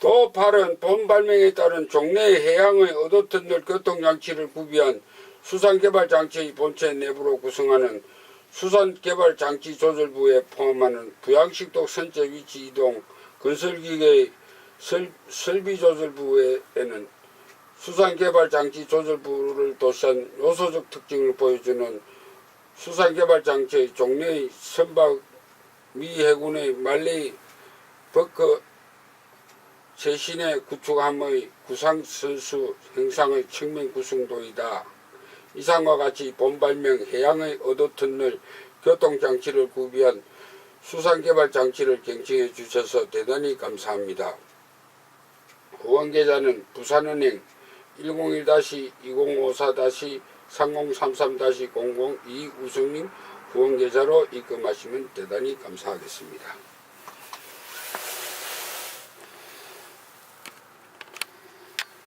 도8은 본 발명에 따른 종래 해양의 어도터널 교통장치를 구비한 수산개발장치의 본체 내부로 구성하는 수산개발장치 조절부에 포함하는 부양식도 선체 위치 이동 건설기계의 설, 설비조절부에는 수산개발장치 조절부를 도시한 요소적 특징을 보여주는 수산개발장치의 종래의 선박 미 해군의 말레이 버커 최신의 구축함의 구상선수 행상의 측면 구성도이다. 이상과 같이 본발명 해양의 어도터널 교통장치를 구비한 수산개발장치를 경청해 주셔서 대단히 감사합니다. 후원계좌는 부산은행 101-2054-3033-00 이우성님 후원계좌로 입금하시면 대단히 감사하겠습니다.